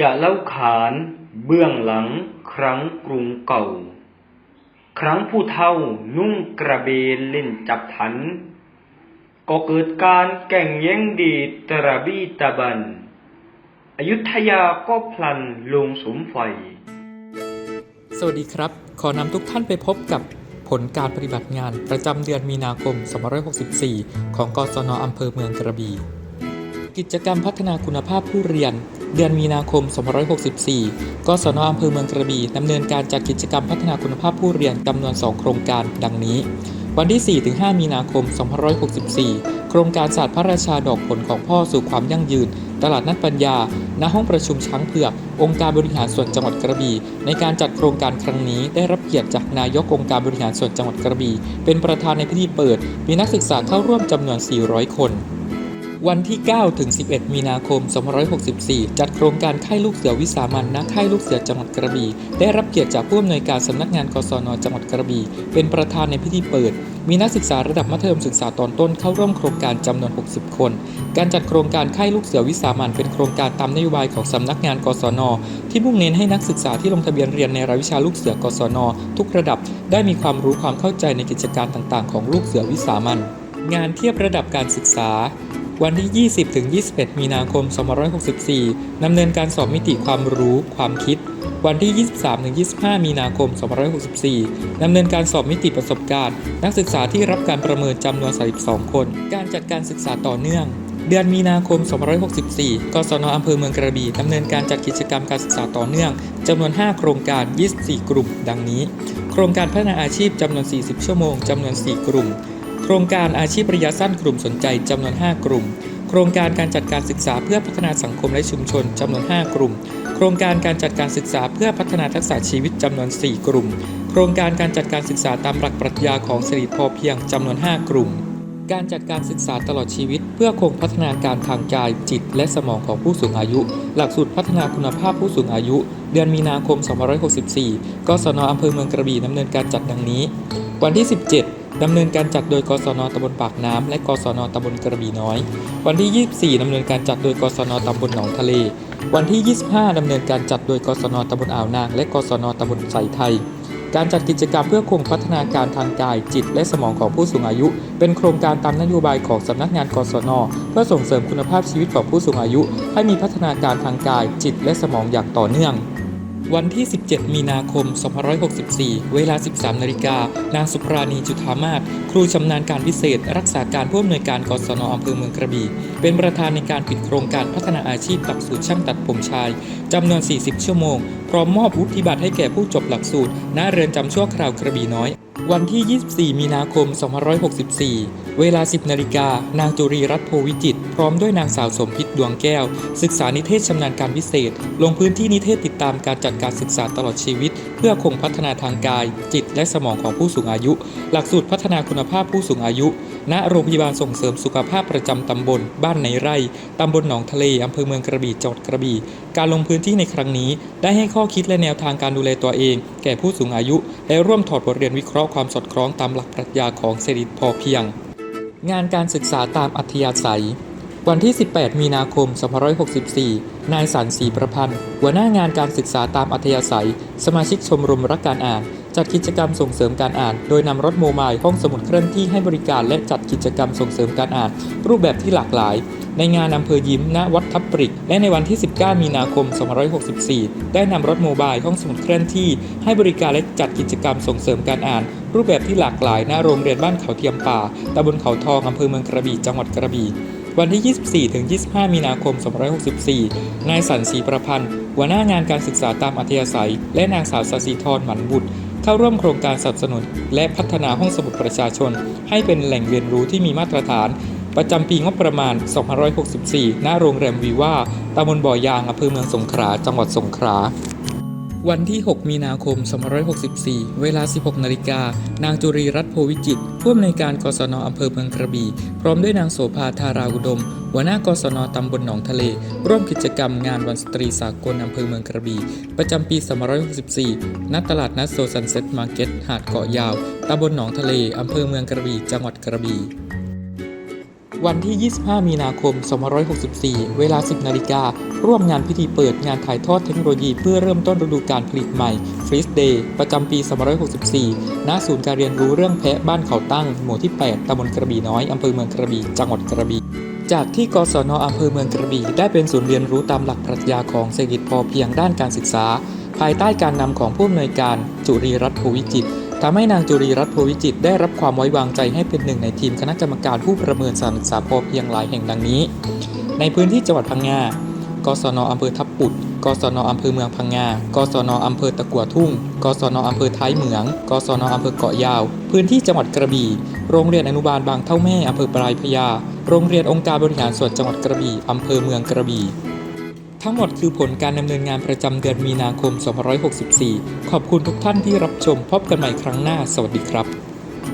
จะเล่าขานเบื้องหลังครั้งกรุงเก่า ครั้งผู้เฒ่านุ่งกระเบนเล่นจับถัน ก็เกิดการแก่งแย่งดีตระบีตะบัน อยุธยาก็พลันลงสมไฟ สวัสดีครับ ขอนำทุกท่านไปพบกับผลการปฏิบัติงานประจำเดือนมีนาคม 2564 ของกศนอำเภอเมืองกระบี่กิจกรรมพัฒนาคุณภาพผู้เรียน เดือนมีนาคม 2564 กศนอำเภอเมืองกระบี่ดำเนินการจัดกิจกรรมพัฒนาคุณภาพผู้เรียนจำนวน 2 โครงการ ดังนี้ วันที่ 4-5 มีนาคม 2564 โครงการศาสตร์พระราชาดอกผลของพ่อสู่ความยั่งยืน ตลาดนัดปัญญา ณ ห้องประชุมช้างเผือก องค์การบริหารส่วนจังหวัดกระบี่ ในการจัดโครงการครั้งนี้ได้รับเกียรติจากนายกองค์การบริหารส่วนจังหวัดกระบี่ เป็นประธานในพิธีเปิด มีนักศึกษาเข้าร่วมจำนวน 400 คน วันที่ 9 ถึง 11 มีนาคม 2564 จัดโครงการค่ายลูกเสือวิสามันณค่ายลูกเสือจังหวัดกระบี่ ได้รับเกียรติจากผู้อำนวยการสำนักงานกศนจังหวัดกระบี่ เป็นประธานในพิธีเปิด มีนักศึกษาระดับมัธยมศึกษาตอนต้นเข้าร่วมโครงการจำนวน 60 คน การจัดโครงการค่ายลูกเสือวิสามันเป็นโครงการตามนโยบายของสำนักงานกศน ที่มุ่งเน้นให้นักศึกษาที่ลงทะเบียนเรียนในรายวิชาลูกเสือกศน ทุกระดับ ได้มีความรู้ความเข้าใจในกิจการต่าง ๆ ของลูกเสือวิสามันงานเทียบระดับการศึกษา วันที่ 20ถึง21 มีนาคม 2564 ดำเนินการสอบมิติความรู้ความคิด วันที่ 23ถึง25 มีนาคม 2564 ดำเนินการสอบมิติประสบการณ์ นักศึกษาที่รับการประเมินจำนวน 32 คน การจัดการศึกษาต่อเนื่องเดือนมีนาคม 2564 กศนอำเภอเมืองกระบี่ดำเนินการจัดกิจกรรมการศึกษาต่อเนื่องจำนวน 5 โครงการ 24 กลุ่ม ดังนี้ โครงการพัฒนาอาชีพจำนวน 40 ชั่วโมงจำนวน 4 กลุ่ม โครงการอาชีพระยะสั้นกลุ่มสนใจจำนวน 5 กลุ่ม โครงการการจัดการศึกษาเพื่อพัฒนาสังคมและชุมชนจำนวน 5 กลุ่ม โครงการการจัดการศึกษาเพื่อพัฒนาทักษะชีวิตจำนวน 4 กลุ่ม โครงการการจัดการศึกษาตามหลักปรัชญาของเศรษฐกิพอเพียงจำนวน 5 กลุ่ม การจัดการศึกษาตลอดชีวิต เพื่อคงพัฒนาการทางกายจิต และสมองของผู้สูงอายุ หลักสูตรพัฒนาคุณภาพผู้สูงอายุ เดือนมีนาคม 2564กศนอำเภอเมืองกระบี่ดำเนินการจัดดังนี้ วันที่ 17 ดำเนินการจัดโดยกศนตำบลปากน้ำและกศนตำบลกระบี่น้อย วันที่ 24ดำเนินการจัดโดยกศนตำบลหนองทะเล วันที่ 25ดำเนินการจัดโดยกศนตำบลอ่าวนาง และกศนตำบลใสไทย การจัดกิจกรรมเพื่อคงพัฒนาการทางกายจิต และสมองของผู้สูงอายุ เป็นโครงการตามนโยบายของสำนักงานกศนเพื่อส่งเสริมคุณภาพชีวิตของผู้สูงอายุ ให้มีพัฒนาการทางกายจิต และสมองอย่างต่อเนื่อง วันที่ 17 มีนาคม 2564 เวลา 13 นาฬิกา นางสุปราณีจุธามาศ ครูชำนาญการพิเศษ รักษาการผู้อำนวยการกศนอำเภอเมืองกระบี่ เป็นประธานในการปิดโครงการพัฒนาอาชีพหลักสูตรช่างตัดผมชาย จำนวน 40 ชั่วโมง พร้อมมอบวุฒิบัตรให้แก่ผู้จบหลักสูตร ณ เรือนจำชั่วคราวกระบี่น้อย วันที่ 24 มีนาคม 2564 เวลา 10 นาฬิกา นางจุรีรัตน์โพวิจิต พร้อมด้วยนางสาวสมพิษดวงแก้ว ศึกษานิเทศชำนาญการพิเศษ ลงพื้นที่นิเทศติดตามการจัดการศึกษาตลอดชีวิต เพื่อคงพัฒนาทางกาย จิตและสมองของผู้สูงอายุ หลักสูตรพัฒนาคุณภาพผู้สูงอายุ ณโรงพยาบาลส่งเสริมสุขภาพประจำตำบล บ้านในไร่ตำบลหนองทะเลอำเภอเมืองกระบี่จังหวัดกระบี่ การลงพื้นที่ในครั้งนี้ ได้ให้ข้อคิดและแนวทางการดูแลตัวเอง แก่ผู้สูงอายุ และร่วมถอดบทเรียนวิเคราะห์ความสอดคล้องตามหลักปรัชญาของเศรษฐกิจพอเพียง งานการศึกษาตามอัธยาศัยวันที่ 18 มีนาคม 2564 นายสันศรีประพันธ์ หัวหน้างานการศึกษาตามอัธยาศัย สมาชิกชมรมรักการอ่าน จัดกิจกรรมส่งเสริมการอ่าน โดยนำรถโมบายห้องสมุดเคลื่อนที่ให้บริการและจัดกิจกรรมส่งเสริมการอ่าน รูปแบบที่หลากหลาย ในงานอำเภอยิ้มณวัดทับปริก และในวันที่ 19 มีนาคม 2564 ได้นำรถโมบายห้องสมุดเคลื่อนที่ ให้บริการและจัดกิจกรรมส่งเสริมการอ่าน รูปแบบที่หลากหลายณโรงเรียนบ้านเขาเทียมป่าตำบลเขาทองอำเภอเมืองกระบี่จังหวัดกระบี่วันที่ 24 ถึง 25 มีนาคม 2564 นายสันศรีประพันธ์ หัวหน้างานการศึกษาตามอัธยาศัย และนางสาวสศิธรหมันบุตร เข้าร่วมโครงการสนับสนุน และพัฒนาห้องสมุดประชาชน ให้เป็นแหล่งเรียนรู้ที่มีมาตรฐาน ประจำปีงบประมาณ 2564 ณ โรงแรมวีว่าตำบลบ่อยางอำเภอเมืองสงขลา จังหวัดสงขลา วันที่ 6 มีนาคม 2564 เวลา 16 นาฬิกา นางจุรีรัตน์โพวิจิตผู้อำนวยการกศนอำเภอเมืองกระบี่ พร้อมด้วยนางโสภาธาราอุดม หัวหน้ากศนตำบลหนองทะเล ร่วมกิจกรรมงานวันสตรีสากลอำเภอเมืองกระบี่ ประจำปี 2564 ณ ตลาดนัดโซซันเซ็ตมาร์เก็ต หาดเกาะยาว ตำบลหนองทะเล อำเภอเมืองกระบี่ จังหวัดกระบี่ วันที่ 25 มีนาคม 2564 เวลา 10 นาฬิกา ร่วมงานพิธีเปิดงานถ่ายทอดเทคโนโลยีเพื่อเริ่มต้นฤดูการผลิตใหม่ฟรีสเดย์ประจำปี 2564 ณ ศูนย์การเรียนรู้เรื่องแพะบ้านเขาตั้ง หมู่ที่ 8ตำบลกระบี่น้อย อำเภอเมืองกระบี่ จังหวัดกระบี่ จากที่กศนอำเภอเมืองกระบี่ได้เป็นศูนย์เรียนรู้ตามหลักปรัชญาของเศรษฐกิจพอเพียงด้านการศึกษา ภายใต้การนำของผู้อำนวยการจุรีรัตน์โพวิจิตทำให้นางจุรีรัตน์โพวิจิตได้รับความไว้วางใจให้เป็นหนึ่งในทีมคณะกรรมการผู้ประเมินสานศึกษาพอเพียงหลายแห่งดังนี้ ในพื้นที่จังหวัดพังงากศนอำเภอทับปุดกศนอำเภอเมืองพังงา กศนอำเภอตะกัวทุ่ง กศนอำเภอท้ายเหมือง กศนอำเภอเกาะยาว พื้นที่จังหวัดกระบี่ โรงเรียนอนุบาลบางเท่าแม่อำเภอปลายพญาโรงเรียนองค์การบริหารส่วนจังหวัดกระบี่อำเภอเมืองกระบี่ทั้งหมดคือผลการดำเนินงานประจำเดือนมีนาคม 2564 ขอบคุณทุกท่านที่รับชมพบกันใหม่ครั้งหน้า สวัสดีครับ